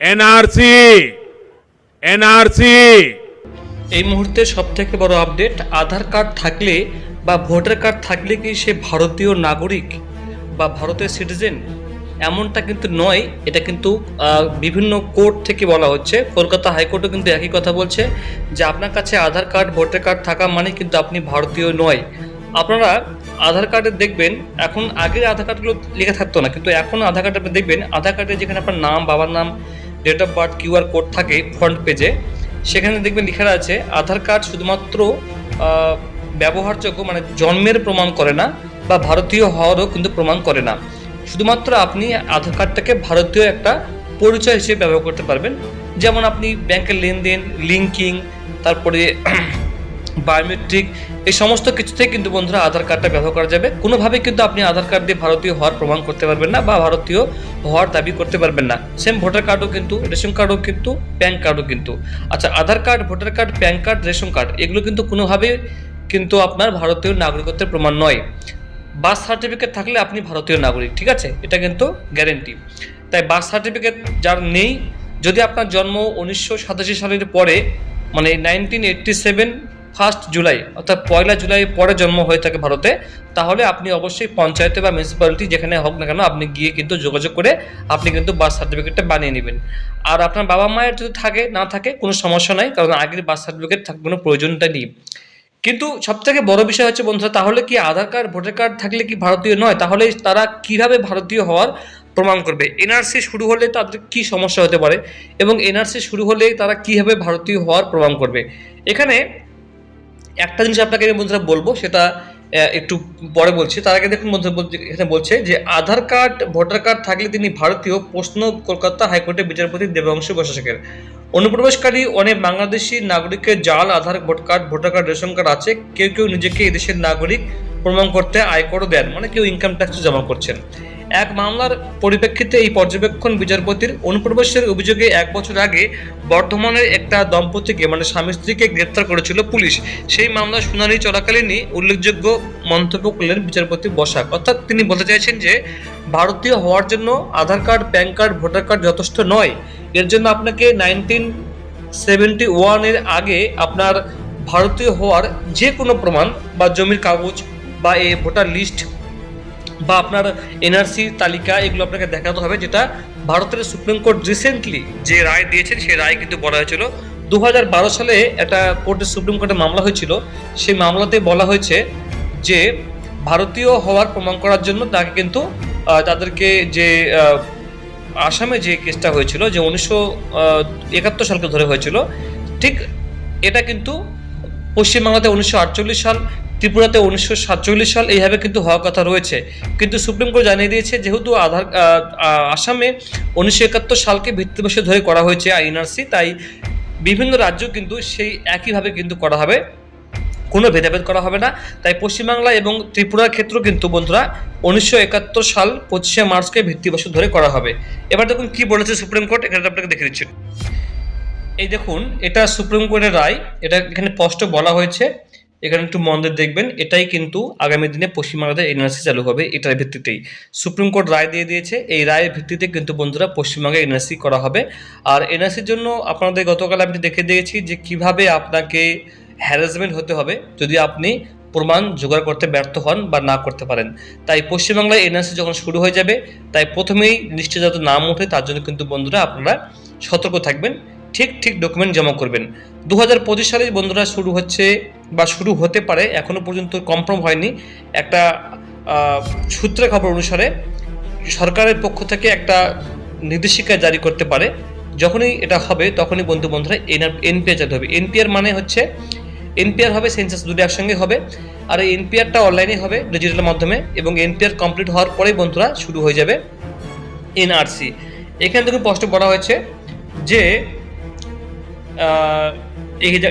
NRC NRC. এই মুহূর্তে সব থেকে বড় আপডেট, আধার কার্ড থাকলে বা ভোটার কার্ড থাকলে কি সে ভারতীয় নাগরিক বা ভারতের সিটিজেন? এমনটা কিন্তু নয়, এটা কিন্তু বিভিন্ন কোর্ট থেকে বলা হচ্ছে। কলকাতা হাইকোর্টও কিন্তু একই কথা বলছে যে আপনার কাছে আধার কার্ড, ভোটার কার্ড থাকা মানে কিন্তু আপনি ভারতীয় নয়। আপনারা আধার কার্ডে দেখবেন, এখন আগের আধার কার্ডগুলো লেখা থাকতো না, কিন্তু এখন আধার কার্ডে আপনি দেখবেন, আধার কার্ডে যেখানে আপনার নাম, বাবার নাম date of birth QR code থাকে ফ্রন্ট পেজে সেখানে দেখবেন লেখা আছে, আধার কার্ড শুধুমাত্র ব্যবহারযোগ্য মানে জন্মের প্রমাণ করে না, বা ভারতীয় হওয়ারও কিন্তু প্রমাণ করে না। শুধুমাত্র আপনি আধার কার্ডটাকে ভারতীয় একটা পরিচয় হিসেবে ব্যবহার করতে পারবেন। যেমন আপনি ব্যাংকের লেনদেন লিঙ্কিং তারপরে বায়োমেট্রিক এই সমস্ত কিছুতেই কিন্তু বন্ধুরা আধার কার্ডটা ব্যবহার করা যাবে। কোনোভাবে কিন্তু আপনি আধার কার্ড দিয়ে ভারতীয় হওয়ার প্রমাণ করতে পারবেন না বা ভারতীয় হওয়ার দাবি করতে পারবেন না। সেম ভোটার কার্ডও কিন্তু, রেশন কার্ডও কিন্তু প্যান কার্ডও কিন্তু। আচ্ছা Aadhaar card voter card PAN card ration card এগুলো কিন্তু কোনোভাবে কিন্তু আপনার ভারতীয় নাগরিকত্বের প্রমাণ নয়। বার্থ সার্টিফিকেট থাকলে আপনি ভারতীয় নাগরিক, ঠিক আছে? এটা কিন্তু গ্যারেন্টি তাই বার্থ সার্টিফিকেট যার নেই, যদি আপনার জন্ম উনিশশো সাতাশি সালের পরে মানে nineteen eighty seven first July, অর্থাৎ পয়লা জুলাই পরে জন্ম হয়ে থাকে ভারতে, তাহলে আপনি অবশ্যই পঞ্চায়েতে বা মিউনিসিপ্যালিটি যেখানে হোক না কেন, আপনি গিয়ে কিন্তু যোগাযোগ করে আপনি কিন্তু বার্থ সার্টিফিকেটটা বানিয়ে নেবেন। আর আপনার বাবা মায়ের যদি থাকে, না থাকে, কোনো সমস্যা নাই, কারণ আগের বার্থ সার্টিফিকেট থাকার কোনো প্রয়োজনটা নেই। কিন্তু সবথেকে বড় বিষয় হচ্ছে বন্ধুরা, তাহলে কি আধার কার্ড, ভোটার কার্ড থাকলে কি ভারতীয় নয়? তাহলে তারা কীভাবে ভারতীয় হওয়ার প্রমাণ করবে? এনআরসি শুরু হলে তাদের কি সমস্যা হতে পারে? এবং এনআরসি শুরু হলে তারা কীভাবে ভারতীয় হওয়ার প্রমাণ করবে? এখানে একটা জিনিস আপনাকে বন্ধুরা বলব, সেটা একটু পরে বলছি। তার আগে দেখুন এখানে বলছে যে, আধার কার্ড, ভোটার কার্ড থাকলে তিনি ভারতীয় প্রশ্ন কলকাতা হাইকোর্টের বিচারপতি দেবাংশু বসাশেখের অনুপ্রবেশকারী অনেক বাংলাদেশি নাগরিকের জাল, Aadhaar, vote card, voter card, ration card আছে। কেউ কেউ নিজেকে এদেশের নাগরিক প্রমাণ করতে আয়করও দেন মানে কেউ ইনকাম ট্যাক্স জমা করছেন। এক মামলার পরিপ্রেক্ষিতে এই পর্যবেক্ষণ বিচারপতির অনুপ্রবেশের অভিযোগে এক বছর আগে বর্ধমানের একটা দম্পতিকে মানে স্বামী স্ত্রীকে গ্রেপ্তার করেছিল পুলিশ। সেই মামলার শুনানি চলাকালীনই উল্লেখযোগ্য মন্তব্য করলেন বিচারপতি বসাক। অর্থাৎ তিনি বলতে চাইছেন যে, ভারতীয় হওয়ার জন্য Aadhaar card, PAN card, voter card যথেষ্ট নয়। এর জন্য আপনাকে নাইনটিন সেভেন্টি ওয়ানের আগে আপনার ভারতীয় হওয়ার যে কোনো প্রমাণ বা জমির কাগজ বা এই ভোটার লিস্ট বা আপনার এনআরসি তালিকা এগুলো আপনাকে দেখাতে হবে, যেটা ভারতের সুপ্রিম কোর্ট রিসেন্টলি যে রায় দিয়েছেন, সেই রায় কিন্তু বলা হয়েছিল। দু হাজার বারো সালে একটা কোর্টের সুপ্রিম কোর্টে মামলা হয়েছিল। সেই মামলাতে বলা হয়েছে যে ভারতীয় হওয়ার প্রমাণ করার জন্য তাকে কিন্তু তাদেরকে যে আসামে যে কেসটা হয়েছিল, যে উনিশশো একাত্তর সালকে ধরে হয়েছিল, ঠিক এটা কিন্তু পশ্চিমবাংলাতে উনিশশো আটচল্লিশ সাল ত্রিপুরাতে উনিশশো সাতচল্লিশ সাল এইভাবে কিন্তু হওয়ার কথা রয়েছে। কিন্তু সুপ্রিম কোর্ট জানিয়ে দিয়েছে, যেহেতু আধার আসামে উনিশশো একাত্তর সালকে ভিত্তি বসে ধরে করা হয়েছে আইএনআরসি, তাই বিভিন্ন রাজ্য কিন্তু সেই একইভাবে কিন্তু করা হবে। কোনো ভেদাভেদ করা হবে না। তাই পশ্চিমবাংলা এবং ত্রিপুরার ক্ষেত্রেও কিন্তু বন্ধুরা উনিশশো একাত্তর সাল পঁচিশে মার্চকে ভিত্তিবসে ধরে করা হবে। এবার দেখুন কি বলেছে সুপ্রিম কোর্ট, এখানে আপনাকে দেখে দিচ্ছি। এই দেখুন, এটা সুপ্রিম কোর্টের রায়, এটা এখানে স্পষ্ট বলা হয়েছে। এখানে একটু মন দিয়ে দেখবেন, এটাই কিন্তু আগামী দিনে পশ্চিমবাংলাতে এনআরসি চালু হবে এটার ভিত্তিতেই। সুপ্রিম কোর্ট রায় দিয়ে দিয়েছে, এই রায়ের ভিত্তিতে কিন্তু বন্ধুরা পশ্চিমবঙ্গে এনআরসি করা হবে। আর এনআরসির জন্য আপনাদের গতকাল আমি দেখে দিয়েছি যে কীভাবে আপনাকে হ্যারাসমেন্ট হতে হবে যদি আপনি প্রমাণ জোগাড় করতে ব্যর্থ হন বা না করতে পারেন। তাই পশ্চিমবাংলায় এনআরসি যখন শুরু হয়ে যাবে, তাই প্রথমেই লিস্টে যাতে নাম ওঠে, তার জন্য কিন্তু বন্ধুরা আপনারা সতর্ক থাকবেন। ঠিক ঠিক ডকুমেন্ট জমা করবেন। দু হাজার পঁচিশ সালে বন্ধুরা শুরু হচ্ছে বা শুরু হতে পারে এখনও পর্যন্ত কনফার্ম হয়নি। একটা আহ, সূত্রের খবর অনুসারে সরকারের পক্ষ থেকে একটা নির্দেশিকা জারি করতে পারে। যখনই এটা হবে তখনই বন্ধু বন্ধুরা এনপিআর চালু হবে। এনপিআর মানে হচ্ছে এনপিআর হবে সেন্সাস দুটো একসঙ্গে হবে আর এই এনপিআরটা অনলাইনে হবে ডিজিটাল মাধ্যমে এবং এনপিআর কমপ্লিট হওয়ার পরেই বন্ধুরা শুরু হয়ে যাবে এনআরসি। এখানে দেখুন স্পষ্ট বলা হয়েছে যে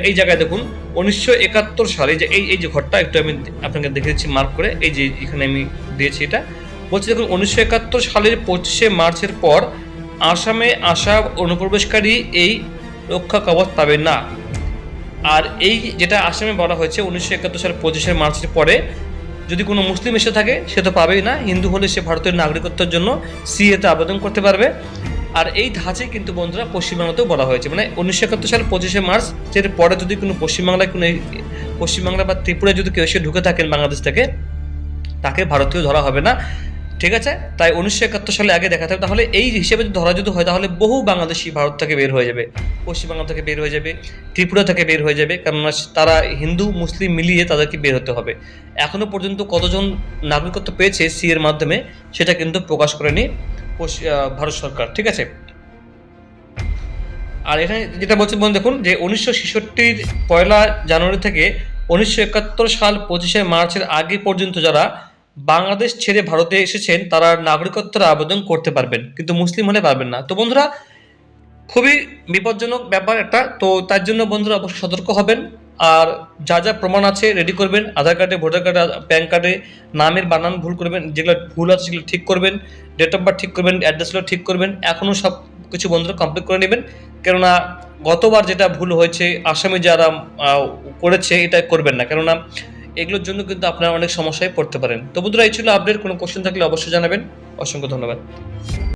এই জায়গায় দেখুন, উনিশশো একাত্তর সালে যে এই এই যে ঘরটা, একটু আমি আপনাকে দেখে দিচ্ছি মার্ক করে। এই যে এখানে আমি দিয়েছি এটা। বলছি দেখুন, উনিশশো একাত্তর সালের পঁচিশে মার্চের পর আসামে আসা অনুপ্রবেশকারী এই রক্ষা কবচ পাবে না। আর এই যেটা আসামে বলা হয়েছে, উনিশশো একাত্তর সালের পঁচিশে মার্চের পরে যদি কোনো মুসলিম এসে থাকে, সে তো পাবেই না। হিন্দু হলে সে ভারতের নাগরিকত্বের জন্য সিএতে আবেদন করতে পারবে। আর এই ধাঁচে কিন্তু বন্ধুরা পশ্চিমবাংলাতেও বলা হয়েছে। মানে উনিশশো একাত্তর সাল পঁচিশে মার্চ এর পরে যদি কোনো পশ্চিমবাংলায় কোনো পশ্চিমবাংলা বা ত্রিপুরায় যদি কেউ এসে ঢুকে থাকেন বাংলাদেশ থেকে, তাকে ভারতীয় ধরা হবে না। ঠিক আছে? তাই উনিশশো একাত্তর সালে আগে দেখা থাকবে। তাহলে এই হিসেবে যদি ধরা যদি হয়, তাহলে বহু বাংলাদেশি ভারত থেকে বের হয়ে যাবে। পশ্চিমবাংলা থেকে বের হয়ে যাবে, ত্রিপুরা থেকে বের হয়ে যাবে, কেননা তারা হিন্দু, মুসলিম মিলিয়ে তাদেরকে বের হতে হবে। এখনও পর্যন্ত কতজন নাগরিকত্ব পেয়েছে সি এর মাধ্যমে, সেটা কিন্তু প্রকাশ করেনি। ভারত সরকার, ঠিক আছে? আর এখানে যেটা বলছে বন্ধু দেখুন, যে উনিশশো ছেষট্টির পয়লা জানুয়ারি থেকে উনিশশো একাত্তর সাল পঁচিশে মার্চের আগে পর্যন্ত যারা বাংলাদেশ ছেড়ে ভারতে এসেছেন, তারা নাগরিকত্বের আবেদন করতে পারবেন, কিন্তু মুসলিম হলে পারবেন না। তো বন্ধুরা, খুবই বিপজ্জনক ব্যাপার একটা। তো তার জন্য বন্ধুরা অবশ্যই সতর্ক হবেন। আর যা যা প্রমাণ আছে রেডি করবেন, আধার কার্ডে ভোটার কার্ডে প্যান কার্ডে নামের বানান ভুল করবেন, যেগুলো ভুল আছে সেগুলো ঠিক করবেন ডেট অফ বার্থ ঠিক করবেন অ্যাড্রেসগুলো ঠিক করবেন, এখনও সব কিছু বন্ধুরা কমপ্লিট করে নেবেন। কেননা গতবার যেটা ভুল হয়েছে, আসামি যারা করেছে এটা করবেন না। কেননা এগুলোর জন্য কিন্তু আপনারা অনেক সমস্যায় পড়তে পারেন। তো বন্ধুরা, এই ছিল আপডেট কোনো কোশ্চেন থাকলে অবশ্যই জানাবেন। অসংখ্য ধন্যবাদ।